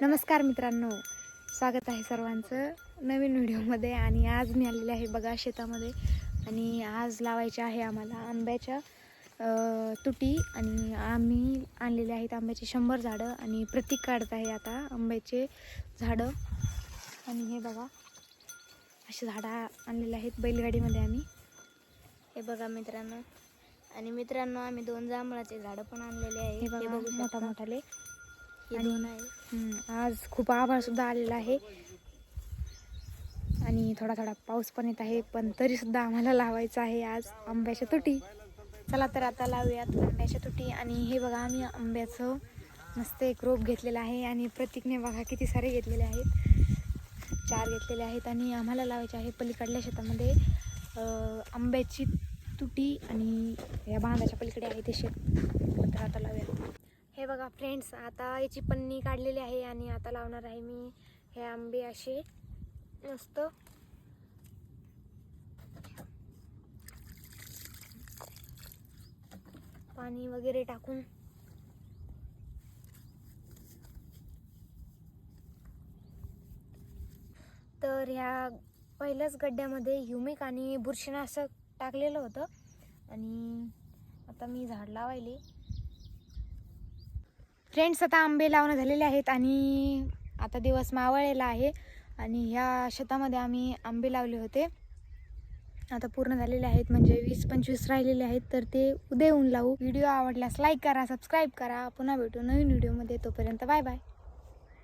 नमस्कार मित्रांनो. स्वागत आहे सर्वांचं नवीन व्हिडिओमध्ये. आणि आज मी आलेले आहे बघा शेतामध्ये. आणि आज लावायचे आहे आम्हाला आंब्याच्या तुटी. आणि आम्ही आणलेले आहेत आंब्याचे शंभर झाडं. आणि प्रतीक काढत आहे आता आंब्याचे झाडं. आणि हे बघा असे झाडं आणलेले आहेत बैलगाडीमध्ये आम्ही. हे बघा मित्रांनो. आणि मित्रांनो आम्ही दोन जांभळाचे झाडं पण आणलेले आहे. हे बघा मोठा. मोठाले आणि- आज खूप आभाळ सुद्धा आलेला आहे. आणि थोडा थोडा पाऊस पण येत आहे पण तरी सुद्धा आम्हाला लावायचं आहे आज आंब्याच्या तुटी. चला तर आता लावूयात आंब्याच्या तुटी. आणि हे बघा आम्ही आंब्याचं मस्त एक रोप घेतलेलं आहे. आणि प्रतीकने बघा किती सारे घेतलेले आहेत. चार घेतलेले आहेत आणि आम्हाला लावायचे आहे पलीकडल्या शेतामध्ये आंब्याची तुटी आणि या बांधाच्या पलीकडे आहे ते शेत. तर आता लावूया हे बघा फ्रेंड्स आता याची पन्नी काढलेली आहे आणि आता लावणार आहे मी हे आंबे असे. मस्त. पाणी वगैरे टाकून. तर ह्या पहिल्याच गड्ड्यामध्ये ह्युमिक आणि बुरशीनाशक टाकलेलं होतं. आणि आता मी झाड लावायले. फ्रेंड्स आता आंबे लावणं झालेले आहेत आणि आता दिवस मावळलेला आहे. आणि ह्या शेतामध्ये आम्ही आंबे लावले होते. आता पूर्ण झालेले आहेत म्हणजे वीस पंचवीस राहिलेले आहेत तर ते उद्या येऊन लावू. व्हिडिओ आवडल्यास लाईक करा सबस्क्राईब करा. पुन्हा भेटू नवीन व्हिडिओमध्ये. तोपर्यंत बाय बाय.